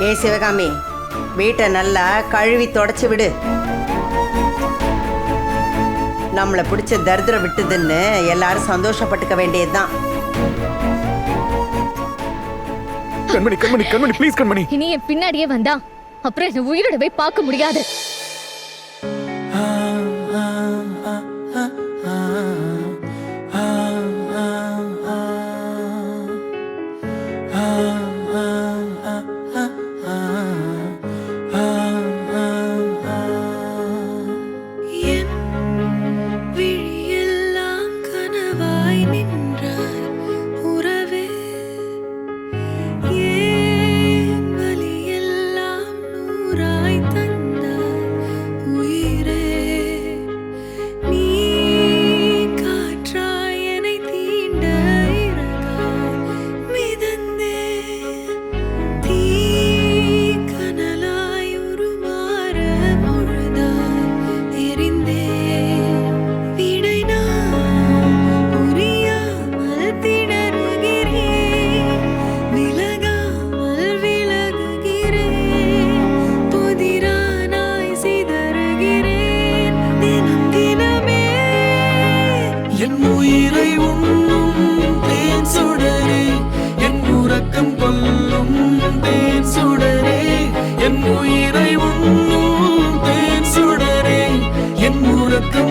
ஏ சிவகாமி வீட்டை நல்லா கழுவி தொடச்சு விடு நம்மளை பிடிச்ச தரித்திரம் விட்டுதுன்னு எல்லாரும் சந்தோஷப்பட்டுக்க வேண்டியதுதான் கண்மணி கண்மணி கண்மணி ப்ளீஸ் கண்மணி இனி என் பின்னாடியே வந்தா அப்புறம் என்ன உயிரோட போய் பார்க்க முடியாது Ah. தேன் சுடரே என் உயிரை உண்ணும் தேன் சுடரே என் உறக்கம்